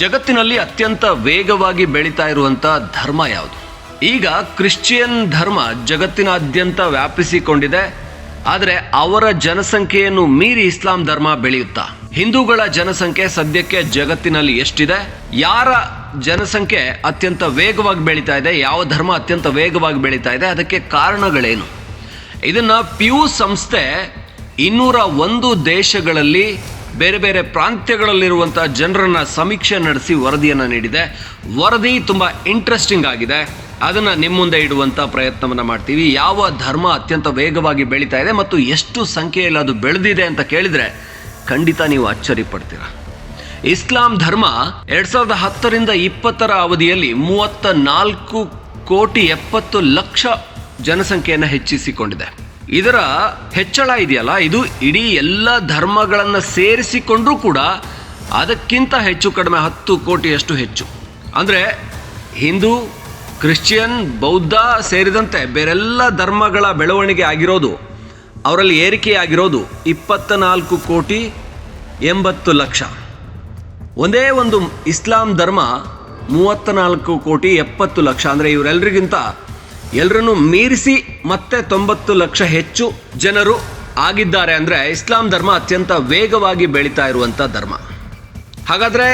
ಜಗತ್ತಿನಲ್ಲಿ ಅತ್ಯಂತ ವೇಗವಾಗಿ ಬೆಳೀತಾ ಇರುವಂತ ಧರ್ಮ ಯಾವುದು? ಈಗ ಕ್ರಿಶ್ಚಿಯನ್ ಧರ್ಮ ಜಗತ್ತಿನಾದ್ಯಂತ ವ್ಯಾಪಿಸಿಕೊಂಡಿದೆ. ಆದರೆ ಅವರ ಜನಸಂಖ್ಯೆಯನ್ನು ಮೀರಿ ಇಸ್ಲಾಂ ಧರ್ಮ ಬೆಳೆಯುತ್ತಾ? ಹಿಂದೂಗಳ ಜನಸಂಖ್ಯೆ ಸದ್ಯಕ್ಕೆ ಜಗತ್ತಿನಲ್ಲಿ ಎಷ್ಟಿದೆ? ಯಾರ ಜನಸಂಖ್ಯೆ ಅತ್ಯಂತ ವೇಗವಾಗಿ ಬೆಳೀತಾ ಇದೆ? ಯಾವ ಧರ್ಮ ಅತ್ಯಂತ ವೇಗವಾಗಿ ಬೆಳೀತಾ ಇದೆ? ಅದಕ್ಕೆ ಕಾರಣಗಳೇನು? ಇದನ್ನು ಪ್ಯೂ ಸಂಸ್ಥೆ ಇನ್ನೂರ ಒಂದು ದೇಶಗಳಲ್ಲಿ ಬೇರೆ ಬೇರೆ ಪ್ರಾಂತ್ಯಗಳಲ್ಲಿರುವಂಥ ಜನರನ್ನ ಸಮೀಕ್ಷೆ ನಡೆಸಿ ವರದಿಯನ್ನು ನೀಡಿದೆ. ವರದಿ ತುಂಬ ಇಂಟ್ರೆಸ್ಟಿಂಗ್ ಆಗಿದೆ. ಅದನ್ನು ನಿಮ್ಮ ಮುಂದೆ ಇಡುವಂಥ ಪ್ರಯತ್ನವನ್ನು ಮಾಡ್ತೀವಿ. ಯಾವ ಧರ್ಮ ಅತ್ಯಂತ ವೇಗವಾಗಿ ಬೆಳೀತಾ ಇದೆ ಮತ್ತು ಎಷ್ಟು ಸಂಖ್ಯೆಯಲ್ಲಿ ಅದು ಬೆಳೆದಿದೆ ಅಂತ ಕೇಳಿದರೆ ಖಂಡಿತ ನೀವು ಅಚ್ಚರಿ ಪಡ್ತೀರ ಇಸ್ಲಾಂ ಧರ್ಮ ಎರಡ್ ಸಾವಿರದ ಹತ್ತರಿಂದ ಇಪ್ಪತ್ತರ ಅವಧಿಯಲ್ಲಿ ಮೂವತ್ತ ನಾಲ್ಕು ಕೋಟಿ ಎಪ್ಪತ್ತು ಲಕ್ಷ ಜನಸಂಖ್ಯೆಯನ್ನು ಹೆಚ್ಚಿಸಿಕೊಂಡಿದೆ. ಇದರ ಹೆಚ್ಚಳ ಇದೆಯಲ್ಲ, ಇದು ಇಡೀ ಎಲ್ಲ ಧರ್ಮಗಳನ್ನು ಸೇರಿಸಿಕೊಂಡರೂ ಕೂಡ ಅದಕ್ಕಿಂತ ಹೆಚ್ಚು ಕಡಿಮೆ ಹತ್ತು ಕೋಟಿಯಷ್ಟು ಹೆಚ್ಚು. ಅಂದರೆ ಹಿಂದೂ, ಕ್ರಿಶ್ಚಿಯನ್, ಬೌದ್ಧ ಸೇರಿದಂತೆ ಬೇರೆಲ್ಲ ಧರ್ಮಗಳ ಬೆಳವಣಿಗೆ ಆಗಿರೋದು, ಅವರಲ್ಲಿ ಏರಿಕೆಯಾಗಿರೋದು ಇಪ್ಪತ್ತ ನಾಲ್ಕು ಕೋಟಿ ಎಂಬತ್ತು ಲಕ್ಷ. ಒಂದೇ ಒಂದು ಇಸ್ಲಾಂ ಧರ್ಮ ಮೂವತ್ತ ನಾಲ್ಕು ಕೋಟಿ ಎಪ್ಪತ್ತು ಲಕ್ಷ. ಅಂದರೆ ಇವರೆಲ್ಲರಿಗಿಂತ ಎಲ್ಲರನ್ನು ಮೀರಿಸಿ ಮತ್ತೆ ತೊಂಬತ್ತು ಲಕ್ಷ ಹೆಚ್ಚು ಜನರು ಆಗಿದ್ದಾರೆ ಅಂದರೆ ಇಸ್ಲಾಂ ಧರ್ಮ ಅತ್ಯಂತ ವೇಗವಾಗಿ ಬೆಳೀತಾ ಇರುವಂಥ ಧರ್ಮ. ಹಾಗಾದರೆ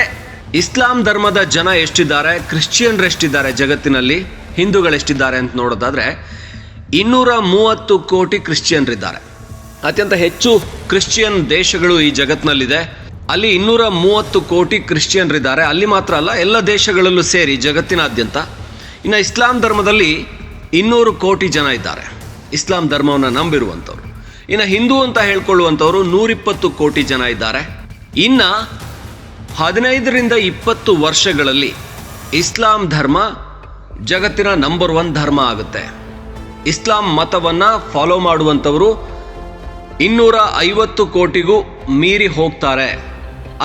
ಇಸ್ಲಾಂ ಧರ್ಮದ ಜನ ಎಷ್ಟಿದ್ದಾರೆ? ಕ್ರಿಶ್ಚಿಯನ್ರು ಎಷ್ಟಿದ್ದಾರೆ ಜಗತ್ತಿನಲ್ಲಿ? ಹಿಂದೂಗಳೆಷ್ಟಿದ್ದಾರೆ ಅಂತ ನೋಡೋದಾದರೆ ಇನ್ನೂರ ಮೂವತ್ತು ಕೋಟಿ ಕ್ರಿಶ್ಚಿಯನ್ರಿದ್ದಾರೆ. ಅತ್ಯಂತ ಹೆಚ್ಚು ಕ್ರಿಶ್ಚಿಯನ್ ದೇಶಗಳು ಈ ಜಗತ್ತಿನಲ್ಲಿದೆ ಅಲ್ಲಿ ಇನ್ನೂರ ಮೂವತ್ತು ಕೋಟಿ ಕ್ರಿಶ್ಚಿಯನ್ರಿದ್ದಾರೆ. ಅಲ್ಲಿ ಮಾತ್ರ ಅಲ್ಲ, ಎಲ್ಲ ದೇಶಗಳಲ್ಲೂ ಸೇರಿ ಜಗತ್ತಿನಾದ್ಯಂತ. ಇನ್ನು ಇಸ್ಲಾಂ ಧರ್ಮದಲ್ಲಿ ಇನ್ನೂರು ಕೋಟಿ ಜನ ಇದ್ದಾರೆ. ಇಸ್ಲಾಂ ಧರ್ಮವನ್ನು ನಂಬಿರುವಂಥವ್ರು. ಇನ್ನು ಹಿಂದೂ ಅಂತ ಹೇಳ್ಕೊಳ್ಳುವಂಥವ್ರು ನೂರಿಪ್ಪತ್ತು ಕೋಟಿ ಜನ ಇದ್ದಾರೆ. ಇನ್ನು ಹದಿನೈದರಿಂದ ಇಪ್ಪತ್ತು ವರ್ಷಗಳಲ್ಲಿ ಇಸ್ಲಾಂ ಧರ್ಮ ಜಗತ್ತಿನ ನಂಬರ್ ಒನ್ ಧರ್ಮ ಆಗುತ್ತೆ. ಇಸ್ಲಾಂ ಮತವನ್ನು ಫಾಲೋ ಮಾಡುವಂಥವರು ಇನ್ನೂರ ಐವತ್ತು ಕೋಟಿಗೂ ಮೀರಿ ಹೋಗ್ತಾರೆ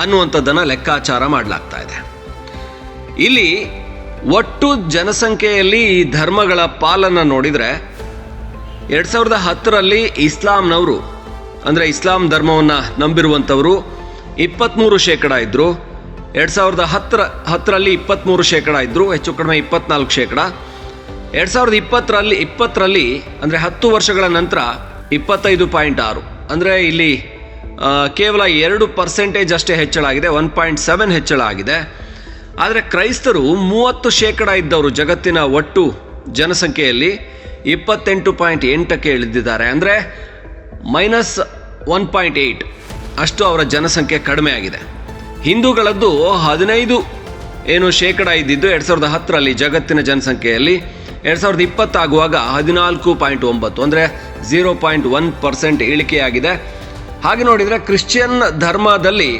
ಅನ್ನುವಂಥದ್ದನ್ನು ಲೆಕ್ಕಾಚಾರ ಮಾಡಲಾಗ್ತಾ ಇದೆ. ಇಲ್ಲಿ ಒಟ್ಟು ಜನಸಂಖ್ಯೆಯಲ್ಲಿ ಈ ಧರ್ಮಗಳ ಪಾಲನ್ನು ನೋಡಿದರೆ ಎರಡು ಸಾವಿರದ ಹತ್ತರಲ್ಲಿ ಇಸ್ಲಾಂನವರು, ಅಂದರೆ ಇಸ್ಲಾಂ ಧರ್ಮವನ್ನು ನಂಬಿರುವಂಥವರು ಇಪ್ಪತ್ತ್ಮೂರು ಶೇಕಡ ಇದ್ದರು ಎರಡು ಸಾವಿರದ ಹತ್ತರ, ಹತ್ತರಲ್ಲಿ ಇಪ್ಪತ್ತ್ಮೂರು ಶೇಕಡ ಇದ್ದರು ಹೆಚ್ಚು ಕಡಿಮೆ ಇಪ್ಪತ್ನಾಲ್ಕು ಶೇಕಡ. ಎರಡು ಸಾವಿರದ ಇಪ್ಪತ್ತರಲ್ಲಿ ಇಪ್ಪತ್ತರಲ್ಲಿ, ಅಂದರೆ ಹತ್ತು ವರ್ಷಗಳ ನಂತರ ಇಪ್ಪತ್ತೈದು ಪಾಯಿಂಟ್ ಆರು. ಅಂದರೆ ಇಲ್ಲಿ ಕೇವಲ ಎರಡು ಪರ್ಸೆಂಟೇಜ್ ಅಷ್ಟೇ ಹೆಚ್ಚಳ ಆಗಿದೆ ಒನ್ ಪಾಯಿಂಟ್ ಸೆವೆನ್ ಹೆಚ್ಚಳ ಆಗಿದೆ ಆದರೆ ಕ್ರೈಸ್ತರು ಮೂವತ್ತು ಶೇಕಡ ಇದ್ದವರು ಜಗತ್ತಿನ ಒಟ್ಟು ಜನಸಂಖ್ಯೆಯಲ್ಲಿ ಇಪ್ಪತ್ತೆಂಟು ಪಾಯಿಂಟ್ ಎಂಟಕ್ಕೆ ಇಳಿದಿದ್ದಾರೆ. ಅಂದರೆ ಮೈನಸ್ ಒನ್ ಪಾಯಿಂಟ್ ಏಯ್ಟ್ ಅಷ್ಟು ಅವರ ಜನಸಂಖ್ಯೆ ಕಡಿಮೆ ಆಗಿದೆ. ಹಿಂದೂಗಳದ್ದು ಹದಿನೈದು ಏನು ಶೇಕಡ ಇದ್ದಿದ್ದು ಎರಡು ಸಾವಿರದ ಹತ್ತರಲ್ಲಿ ಜಗತ್ತಿನ ಜನಸಂಖ್ಯೆಯಲ್ಲಿ ಎರಡು ಸಾವಿರದ ಇಪ್ಪತ್ತಾಗುವಾಗ ಹದಿನಾಲ್ಕು ಪಾಯಿಂಟ್ ಒಂಬತ್ತು. ಅಂದರೆ ಝೀರೋ ಪಾಯಿಂಟ್ ಒನ್ ಪರ್ಸೆಂಟ್ ಇಳಿಕೆಯಾಗಿದೆ. ಹಾಗೆ ನೋಡಿದರೆ ಕ್ರಿಶ್ಚಿಯನ್ ಧರ್ಮದಲ್ಲಿ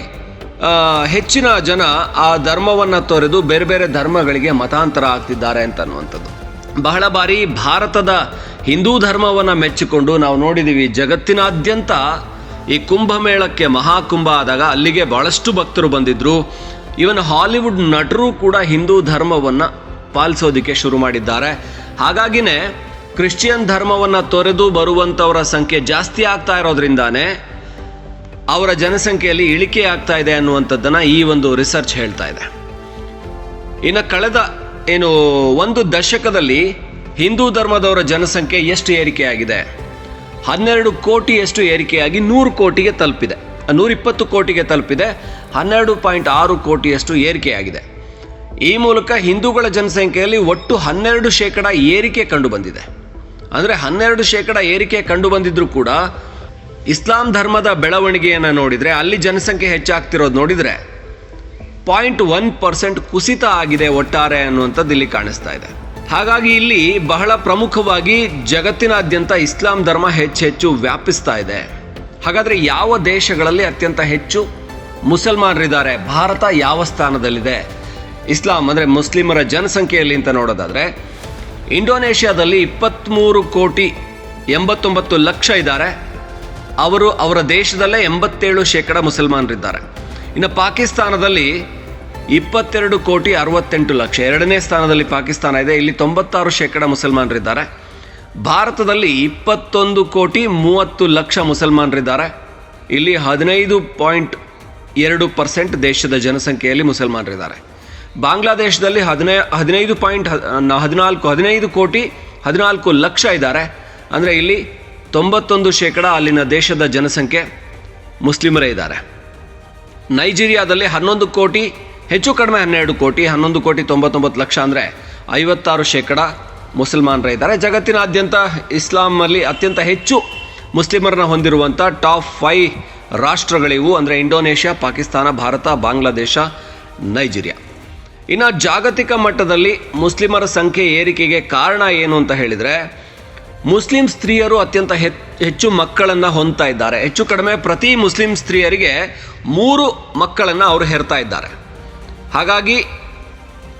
ಹೆಚ್ಚಿನ ಜನ ಆ ಧರ್ಮವನ್ನು ತೊರೆದು ಬೇರೆ ಬೇರೆ ಧರ್ಮಗಳಿಗೆ ಮತಾಂತರ ಆಗ್ತಿದ್ದಾರೆ ಅಂತ ಅನ್ನುವಂಥದ್ದು. ಬಹಳ ಬಾರಿ ಭಾರತದ ಹಿಂದೂ ಧರ್ಮವನ್ನು ಮೆಚ್ಚಿಕೊಂಡು ನಾವು ನೋಡಿದ್ದೀವಿ ಜಗತ್ತಿನಾದ್ಯಂತ ಈ ಕುಂಭಮೇಳಕ್ಕೆ ಮಹಾಕುಂಭ ಆದಾಗ ಅಲ್ಲಿಗೆ ಬಹಳಷ್ಟು ಭಕ್ತರು ಬಂದಿದ್ರು. ಇವನ್ ಹಾಲಿವುಡ್ ನಟರು ಕೂಡ ಹಿಂದೂ ಧರ್ಮವನ್ನು ಪಾಲಿಸೋದಕ್ಕೆ ಶುರು ಮಾಡಿದ್ದಾರೆ. ಹಾಗಾಗಿನೇ ಕ್ರಿಶ್ಚಿಯನ್ ಧರ್ಮವನ್ನು ತೊರೆದು ಬರುವಂಥವರ ಸಂಖ್ಯೆ ಜಾಸ್ತಿ ಆಗ್ತಾ ಇರೋದ್ರಿಂದಾನೇ ಅವರ ಜನಸಂಖ್ಯೆಯಲ್ಲಿ ಇಳಿಕೆ ಆಗ್ತಾ ಇದೆ ಅನ್ನುವಂಥದ್ದನ್ನು ಈ ಒಂದು ರಿಸರ್ಚ್ ಹೇಳ್ತಾ ಇದೆ. ಇನ್ನು ಕಳೆದ ಏನು ಒಂದು ದಶಕದಲ್ಲಿ ಹಿಂದೂ ಧರ್ಮದವರ ಜನಸಂಖ್ಯೆ ಎಷ್ಟು ಏರಿಕೆಯಾಗಿದೆ? ಹನ್ನೆರಡು ಕೋಟಿಯಷ್ಟು ಏರಿಕೆಯಾಗಿ ನೂರು ಕೋಟಿಗೆ ತಲುಪಿದೆ. ನೂರಿಪ್ಪತ್ತು ಕೋಟಿಗೆ ತಲುಪಿದೆ. ಹನ್ನೆರಡು ಪಾಯಿಂಟ್ ಆರು ಕೋಟಿಯಷ್ಟು ಏರಿಕೆಯಾಗಿದೆ. ಈ ಮೂಲಕ ಹಿಂದೂಗಳ ಜನಸಂಖ್ಯೆಯಲ್ಲಿ ಒಟ್ಟು ಹನ್ನೆರಡು ಶೇಕಡ ಏರಿಕೆ ಕಂಡು ಬಂದಿದೆ. ಅಂದರೆ ಹನ್ನೆರಡು ಶೇಕಡ ಏರಿಕೆ ಕಂಡು ಬಂದಿದ್ರೂ ಕೂಡ ಇಸ್ಲಾಂ ಧರ್ಮದ ಬೆಳವಣಿಗೆಯನ್ನು ನೋಡಿದರೆ ಅಲ್ಲಿ ಜನಸಂಖ್ಯೆ ಹೆಚ್ಚಾಗ್ತಿರೋದು ನೋಡಿದರೆ ಪಾಯಿಂಟ್ ಒನ್ ಪರ್ಸೆಂಟ್ ಕುಸಿತ ಆಗಿದೆ ಒಟ್ಟಾರೆ ಅನ್ನುವಂಥದ್ದು ಇಲ್ಲಿ ಕಾಣಿಸ್ತಾ ಇದೆ. ಹಾಗಾಗಿ ಇಲ್ಲಿ ಬಹಳ ಪ್ರಮುಖವಾಗಿ ಜಗತ್ತಿನಾದ್ಯಂತ ಇಸ್ಲಾಂ ಧರ್ಮ ಹೆಚ್ಚೆಚ್ಚು ವ್ಯಾಪಿಸ್ತಾ ಇದೆ. ಹಾಗಾದರೆ ಯಾವ ದೇಶಗಳಲ್ಲಿ ಅತ್ಯಂತ ಹೆಚ್ಚು ಮುಸಲ್ಮಾನರಿದ್ದಾರೆ? ಭಾರತ ಯಾವ ಸ್ಥಾನದಲ್ಲಿದೆ? ಇಸ್ಲಾಂ ಅಂದರೆ ಮುಸ್ಲಿಮರ ಜನಸಂಖ್ಯೆಯಲ್ಲಿ ಅಂತ ನೋಡೋದಾದರೆ, ಇಂಡೋನೇಷ್ಯಾದಲ್ಲಿ ಇಪ್ಪತ್ತ್ಮೂರು ಕೋಟಿ ಎಂಬತ್ತೊಂಬತ್ತು ಲಕ್ಷ ಇದ್ದಾರೆ. ಅವರು ಅವರ ದೇಶದಲ್ಲೇ ಎಂಬತ್ತೇಳು ಶೇಕಡ ಮುಸಲ್ಮಾನರಿದ್ದಾರೆ. ಇನ್ನು ಪಾಕಿಸ್ತಾನದಲ್ಲಿ ಇಪ್ಪತ್ತೆರಡು ಕೋಟಿ ಅರವತ್ತೆಂಟು ಲಕ್ಷ. ಎರಡನೇ ಸ್ಥಾನದಲ್ಲಿ ಪಾಕಿಸ್ತಾನ ಇದೆ. ಇಲ್ಲಿ ತೊಂಬತ್ತಾರು ಶೇಕಡ ಮುಸಲ್ಮಾನರಿದ್ದಾರೆ. ಭಾರತದಲ್ಲಿ ಇಪ್ಪತ್ತೊಂದು ಕೋಟಿ ಮೂವತ್ತು ಲಕ್ಷ ಮುಸಲ್ಮಾನರಿದ್ದಾರೆ. ಇಲ್ಲಿ ಹದಿನೈದು ಪಾಯಿಂಟ್ ಎರಡು ಪರ್ಸೆಂಟ್ ದೇಶದ ಜನಸಂಖ್ಯೆಯಲ್ಲಿ ಮುಸಲ್ಮಾನರಿದ್ದಾರೆ. ಬಾಂಗ್ಲಾದೇಶದಲ್ಲಿ ಹದಿನೈ, ಹದಿನೈದು ಪಾಯಿಂಟ್ ಹದಿನಾಲ್ಕು, ಹದಿನೈದು ಕೋಟಿ ಹದಿನಾಲ್ಕು ಲಕ್ಷ ಇದ್ದಾರೆ. ಅಂದರೆ ಇಲ್ಲಿ ತೊಂಬತ್ತೊಂದು ಶೇಕಡ ಅಲ್ಲಿನ ದೇಶದ ಜನಸಂಖ್ಯೆ ಮುಸ್ಲಿಮರೇ ಇದ್ದಾರೆ. ನೈಜೀರಿಯಾದಲ್ಲಿ ಹನ್ನೊಂದು ಕೋಟಿ, ಹೆಚ್ಚು ಕಡಿಮೆ ಹನ್ನೆರಡು ಕೋಟಿ, ಹನ್ನೊಂದು ಕೋಟಿ ತೊಂಬತ್ತೊಂಬತ್ತು ಲಕ್ಷ ಅಂದರೆ ಐವತ್ತಾರು ಶೇಕಡ ಮುಸಲ್ಮಾನರೇ ಇದ್ದಾರೆ. ಜಗತ್ತಿನಾದ್ಯಂತ ಇಸ್ಲಾಮಲ್ಲಿ ಅತ್ಯಂತ ಹೆಚ್ಚು ಮುಸ್ಲಿಮರನ್ನ ಹೊಂದಿರುವಂಥ ಟಾಪ್ ಫೈ ರಾಷ್ಟ್ರಗಳಿವು ಅಂದರೆ ಇಂಡೋನೇಷ್ಯಾ, ಪಾಕಿಸ್ತಾನ, ಭಾರತ, ಬಾಂಗ್ಲಾದೇಶ, ನೈಜೀರಿಯಾ. ಇನ್ನು ಜಾಗತಿಕ ಮಟ್ಟದಲ್ಲಿ ಮುಸ್ಲಿಮರ ಸಂಖ್ಯೆ ಏರಿಕೆಗೆ ಕಾರಣ ಏನು ಅಂತ ಹೇಳಿದರೆ ಮುಸ್ಲಿಂ ಸ್ತ್ರೀಯರು ಅತ್ಯಂತ ಹೆಚ್- ಹೆಚ್ಚು ಮಕ್ಕಳನ್ನು ಹೊಂದ್ತಾ ಇದ್ದಾರೆ. ಹೆಚ್ಚು ಕಡಿಮೆ ಪ್ರತಿ ಮುಸ್ಲಿಂ ಸ್ತ್ರೀಯರಿಗೆ ಮೂರು ಮಕ್ಕಳನ್ನು ಅವರು ಹೆರ್ತಾ ಇದ್ದಾರೆ. ಹಾಗಾಗಿ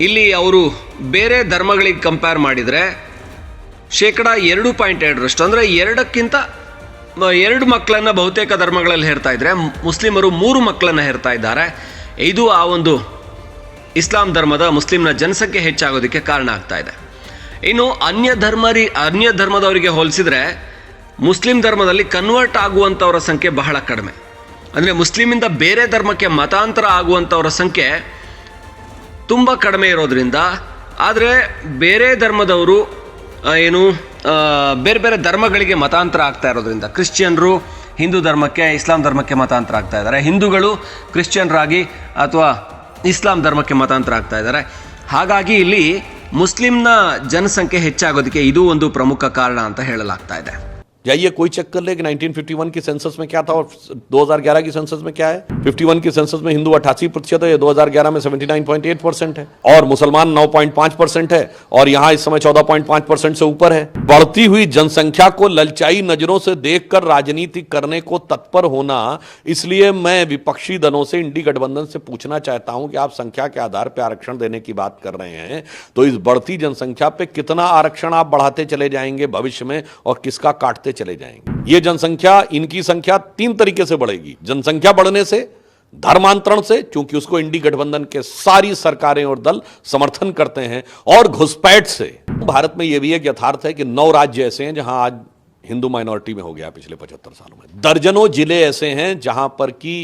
ಇಲ್ಲಿ ಅವರು ಬೇರೆ ಧರ್ಮಗಳಿಗೆ ಕಂಪೇರ್ ಮಾಡಿದರೆ ಶೇಕಡ ಎರಡು ಪಾಯಿಂಟ್ ಎರಡರಷ್ಟು, ಅಂದರೆ ಎರಡಕ್ಕಿಂತ ಎರಡು ಮಕ್ಕಳನ್ನು ಬಹುತೇಕ ಧರ್ಮಗಳಲ್ಲಿ ಹೇರ್ತಾ ಇದ್ದರೆ ಮುಸ್ಲಿಮರು ಮೂರು ಮಕ್ಕಳನ್ನು ಹೇರ್ತಾ ಇದ್ದಾರೆ. ಇದು ಆ ಒಂದು ಇಸ್ಲಾಂ ಧರ್ಮದ ಮುಸ್ಲಿಮ್ನ ಜನಸಂಖ್ಯೆ ಹೆಚ್ಚಾಗೋದಕ್ಕೆ ಕಾರಣ ಆಗ್ತಾ ಇದೆ. ಇನ್ನು ಅನ್ಯ ಧರ್ಮರಿ ಅನ್ಯ ಧರ್ಮದವರಿಗೆ ಹೋಲಿಸಿದ್ರೆ ಮುಸ್ಲಿಂ ಧರ್ಮದಲ್ಲಿ ಕನ್ವರ್ಟ್ ಆಗುವಂಥವರ ಸಂಖ್ಯೆ ಬಹಳ ಕಡಿಮೆ. ಅಂದರೆ ಮುಸ್ಲಿಮಿಂದ ಬೇರೆ ಧರ್ಮಕ್ಕೆ ಮತಾಂತರ ಆಗುವಂಥವರ ಸಂಖ್ಯೆ ತುಂಬ ಕಡಿಮೆ ಇರೋದ್ರಿಂದ, ಆದರೆ ಬೇರೆ ಧರ್ಮದವರು ಏನು ಬೇರೆ ಬೇರೆ ಧರ್ಮಗಳಿಗೆ ಮತಾಂತರ ಆಗ್ತಾ ಇರೋದ್ರಿಂದ, ಕ್ರಿಶ್ಚಿಯನ್ರು ಹಿಂದೂ ಧರ್ಮಕ್ಕೆ, ಇಸ್ಲಾಂ ಧರ್ಮಕ್ಕೆ ಮತಾಂತರ ಆಗ್ತಾ ಇದ್ದಾರೆ. ಹಿಂದೂಗಳು ಕ್ರಿಶ್ಚಿಯನ್ರಾಗಿ ಅಥವಾ ಇಸ್ಲಾಂ ಧರ್ಮಕ್ಕೆ ಮತಾಂತರ ಆಗ್ತಾ ಇದ್ದಾರೆ. ಹಾಗಾಗಿ ಇಲ್ಲಿ ಮುಸ್ಲಿಂನ ಜನಸಂಖ್ಯೆ ಹೆಚ್ಚಾಗೋದಕ್ಕೆ ಇದು ಒಂದು ಪ್ರಮುಖ ಕಾರಣ ಅಂತ ಹೇಳಲಾಗ್ತಾ ಇದೆ. जाइए, कोई चेक कर ले कि 1951 की सेंसस में क्या था और 2011 की सेंसस में क्या है। 51 की सेंसस में हिंदू 88 प्रतिशत है 2011 में 79.8 परसेंट है। और मुसलमान 9.5 परसेंट है और यहाँ इस समय 14.5 परसेंट से ऊपर है। बढ़ती हुई जनसंख्या को ललचाई नज़रों से देखकर राजनीति करने को तत्पर होना, इसलिए मैं विपक्षी दलों से, इंडी गठबंधन से पूछना चाहता हूँ कि आप संख्या के आधार पर आरक्षण देने की बात कर रहे हैं तो इस बढ़ती जनसंख्या पे कितना आरक्षण आप बढ़ाते चले जाएँगे भविष्य में और किसका काटते चले जाएंगे ये जनसंख्या इनकी संख्या तीन तरीके से बढ़ेगी जनसंख्या बढ़ने से धर्मांतरण से क्योंकि उसको इंडी गठबंधन के सारी सरकारें और दल समर्थन करते हैं और घुसपैठ से भारत में यह भी एक यथार्थ है कि नौ राज्य ऐसे हैं जहां आज हिंदू माइनॉरिटी में हो गया पिछले पचहत्तर सालों में दर्जनों जिले ऐसे हैं जहां पर की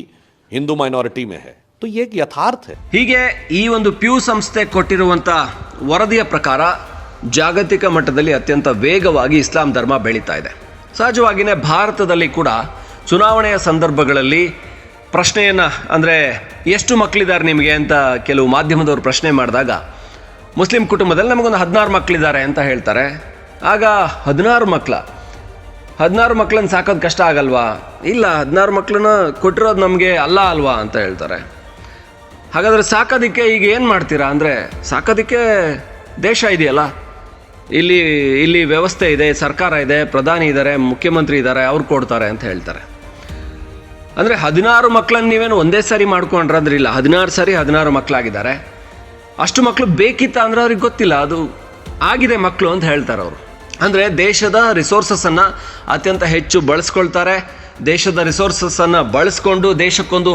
हिंदू माइनॉरिटी में है तो ये एक यथार्थ है ಹೀಗೆ ಈ ಒಂದು ಪ್ಯೂ ಸಂಸ್ಥೆ ಕೊಟ್ಟಿರುವಂಥ ವರದಿಯ ಪ್ರಕಾರ ಜಾಗತಿಕ ಮಟ್ಟದಲ್ಲಿ ಅತ್ಯಂತ ವೇಗವಾಗಿ ಇಸ್ಲಾಂ ಧರ್ಮ ಬೆಳೀತಾ ಇದೆ ಸಹಜವಾಗಿಯೇ ಭಾರತದಲ್ಲಿ ಕೂಡ ಚುನಾವಣೆಯ ಸಂದರ್ಭಗಳಲ್ಲಿ ಪ್ರಶ್ನೆಯನ್ನು, ಅಂದರೆ ಎಷ್ಟು ಮಕ್ಕಳಿದ್ದಾರೆ ನಿಮಗೆ ಅಂತ ಕೆಲವು ಮಾಧ್ಯಮದವರು ಪ್ರಶ್ನೆ ಮಾಡಿದಾಗ, ಮುಸ್ಲಿಂ ಕುಟುಂಬದಲ್ಲಿ ನಮಗೊಂದು ಹದಿನಾರು ಮಕ್ಕಳಿದ್ದಾರೆ ಅಂತ ಹೇಳ್ತಾರೆ. ಆಗ ಹದಿನಾರು ಮಕ್ಕಳ ಹದಿನಾರು ಮಕ್ಕಳನ್ನ ಸಾಕೋದು ಕಷ್ಟ ಆಗಲ್ವಾ? ಇಲ್ಲ, ಹದಿನಾರು ಮಕ್ಕಳನ್ನ ಕೊಟ್ಟಿರೋದು ನಮಗೆ ಅಲ್ಲ ಅಲ್ವಾ ಅಂತ ಹೇಳ್ತಾರೆ. ಹಾಗಾದರೆ ಸಾಕೋದಕ್ಕೆ ಈಗ ಏನು ಮಾಡ್ತೀರಾ? ಅಂದರೆ ಸಾಕೋದಕ್ಕೆ ದೇಶ ಇದೆಯಲ್ಲ? ಇಲ್ಲಿ ಇಲ್ಲಿ ವ್ಯವಸ್ಥೆ ಇದೆ, ಸರ್ಕಾರ ಇದೆ, ಪ್ರಧಾನಿ ಇದ್ದಾರೆ ಮುಖ್ಯಮಂತ್ರಿ ಇದ್ದಾರೆ ಅವ್ರು ಕೊಡ್ತಾರೆ ಅಂತ ಹೇಳ್ತಾರೆ. ಅಂದರೆ ಹದಿನಾರು ಮಕ್ಕಳನ್ನು ನೀವೇನು ಒಂದೇ ಸಾರಿ ಮಾಡ್ಕೊಂಡ್ರೆ ಅಂದ್ರೆ ಇಲ್ಲ ಹದಿನಾರು ಸಾರಿ ಹದಿನಾರು ಮಕ್ಕಳಾಗಿದ್ದಾರೆ ಅಷ್ಟು ಮಕ್ಕಳು ಬೇಕಿತ್ತ ಅಂದ್ರೆ ಅವ್ರಿಗೆ ಗೊತ್ತಿಲ್ಲ. ಅದು ಆಗಿದೆ ಮಕ್ಕಳು ಅಂತ ಹೇಳ್ತಾರೆ ಅವರು. ಅಂದರೆ ದೇಶದ ರಿಸೋರ್ಸಸ್ಸನ್ನು ಅತ್ಯಂತ ಹೆಚ್ಚು ಬಳಸ್ಕೊಳ್ತಾರೆ. ದೇಶದ ರಿಸೋರ್ಸಸ್ಸನ್ನು ಬಳಸ್ಕೊಂಡು ದೇಶಕ್ಕೊಂದು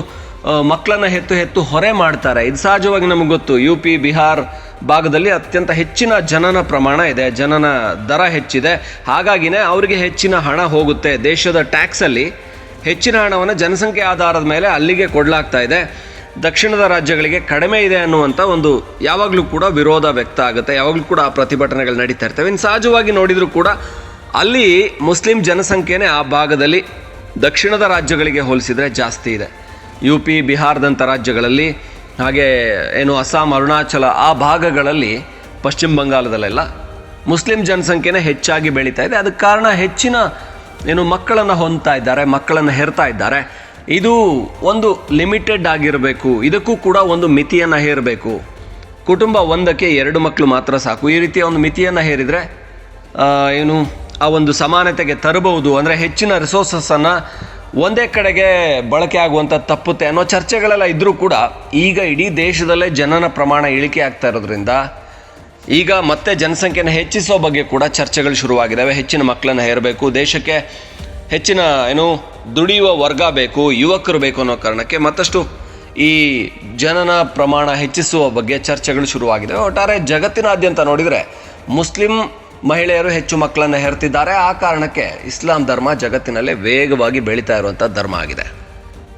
ಮಕ್ಕಳನ್ನು ಹೆತ್ತು ಹೆತ್ತು ಹೊರೆ ಮಾಡ್ತಾರೆ. ಇದು ಸಹಜವಾಗಿ ನಮಗೆ ಗೊತ್ತು. ಯು ಪಿ ಬಿಹಾರ್ ಭಾಗದಲ್ಲಿ ಅತ್ಯಂತ ಹೆಚ್ಚಿನ ಜನನ ಪ್ರಮಾಣ ಇದೆ. ಜನನ ದರ ಹೆಚ್ಚಿದೆ. ಹಾಗಾಗಿನೇ ಅವರಿಗೆ ಹೆಚ್ಚಿನ ಹಣ ಹೋಗುತ್ತೆ. ದೇಶದ ಟ್ಯಾಕ್ಸಲ್ಲಿ ಹೆಚ್ಚಿನ ಹಣವನ್ನು ಜನಸಂಖ್ಯೆ ಆಧಾರದ ಮೇಲೆ ಅಲ್ಲಿಗೆ ಕೊಡಲಾಗ್ತಾ ಇದೆ. ದಕ್ಷಿಣದ ರಾಜ್ಯಗಳಿಗೆ ಕಡಿಮೆ ಇದೆ ಅನ್ನುವಂಥ ಒಂದು ಯಾವಾಗಲೂ ಕೂಡ ವಿರೋಧ ವ್ಯಕ್ತ ಆಗುತ್ತೆ. ಯಾವಾಗಲೂ ಕೂಡ ಆ ಪ್ರತಿಭಟನೆಗಳು ನಡೀತಾ ಇರ್ತವೆ. ಇನ್ನು ಸಹಜವಾಗಿ ನೋಡಿದರೂ ಕೂಡ ಅಲ್ಲಿ ಮುಸ್ಲಿಂ ಜನಸಂಖ್ಯೆನೇ ಆ ಭಾಗದಲ್ಲಿ ದಕ್ಷಿಣದ ರಾಜ್ಯಗಳಿಗೆ ಹೋಲಿಸಿದರೆ ಜಾಸ್ತಿ ಇದೆ. ಯು ಪಿ ಬಿಹಾರದಂಥ ರಾಜ್ಯಗಳಲ್ಲಿ, ಹಾಗೆ ಏನು ಅಸ್ಸಾಂ, ಅರುಣಾಚಲ, ಆ ಭಾಗಗಳಲ್ಲಿ ಪಶ್ಚಿಮ ಬಂಗಾಳದಲ್ಲೆಲ್ಲ ಮುಸ್ಲಿಂ ಜನಸಂಖ್ಯೆನೇ ಹೆಚ್ಚಾಗಿ ಬೆಳೀತಾ ಇದೆ. ಅದಕ್ಕೆ ಕಾರಣ ಹೆಚ್ಚಿನ ಏನು ಮಕ್ಕಳನ್ನು ಹೊಂದ್ತಾ ಇದ್ದಾರೆ, ಮಕ್ಕಳನ್ನು ಹೆರ್ತಾ ಇದ್ದಾರೆ. ಇದು ಒಂದು ಲಿಮಿಟೆಡ್ ಆಗಿರಬೇಕು. ಇದಕ್ಕೂ ಕೂಡ ಒಂದು ಮಿತಿಯನ್ನು ಹೇರಬೇಕು. ಕುಟುಂಬ ಒಂದಕ್ಕೆ ಎರಡು ಮಕ್ಕಳು ಮಾತ್ರ ಸಾಕು. ಈ ರೀತಿಯ ಒಂದು ಮಿತಿಯನ್ನು ಹೇರಿದರೆ ಏನು, ಆ ಒಂದು ಸಮಾನತೆಗೆ ತರಬಹುದು. ಅಂದರೆ ಹೆಚ್ಚಿನ ರಿಸೋರ್ಸಸ್ಸನ್ನು ಒಂದೇ ಕಡೆಗೆ ಬಳಕೆ ಆಗುವಂಥ ತಪ್ಪುತ್ತೆ ಅನ್ನೋ ಚರ್ಚೆಗಳೆಲ್ಲ ಇದ್ದರೂ ಕೂಡ ಈಗ ಇಡೀ ದೇಶದಲ್ಲೇ ಜನನ ಪ್ರಮಾಣ ಇಳಿಕೆ ಆಗ್ತಾ ಇರೋದ್ರಿಂದ ಈಗ ಮತ್ತೆ ಜನಸಂಖ್ಯೆನ ಹೆಚ್ಚಿಸೋ ಬಗ್ಗೆ ಕೂಡ ಚರ್ಚೆಗಳು ಶುರುವಾಗಿದ್ದಾವೆ ಹೆಚ್ಚಿನ ಮಕ್ಕಳನ್ನು ಹೇರಬೇಕು, ದೇಶಕ್ಕೆ ಹೆಚ್ಚಿನ ಏನು ದುಡಿಯುವ ವರ್ಗ ಬೇಕು, ಯುವಕರು ಬೇಕು ಅನ್ನೋ ಕಾರಣಕ್ಕೆ ಮತ್ತಷ್ಟು ಈ ಜನನ ಪ್ರಮಾಣ ಹೆಚ್ಚಿಸುವ ಬಗ್ಗೆ ಚರ್ಚೆಗಳು ಶುರುವಾಗಿದ್ದಾವೆ ಒಟ್ಟಾರೆ ಜಗತ್ತಿನಾದ್ಯಂತ ನೋಡಿದರೆ ಮುಸ್ಲಿಂ ಮಹಿಳೆಯರು ಹೆಚ್ಚು ಮಕ್ಕಳನ್ನು ಹೆರ್ತಿದ್ದಾರೆ. ಆ ಕಾರಣಕ್ಕೆ ಇಸ್ಲಾಂ ಧರ್ಮ ಜಗತ್ತಿನಲ್ಲೇ ವೇಗವಾಗಿ ಬೆಳೀತಾ ಇರುವಂಥ ಧರ್ಮ ಆಗಿದೆ.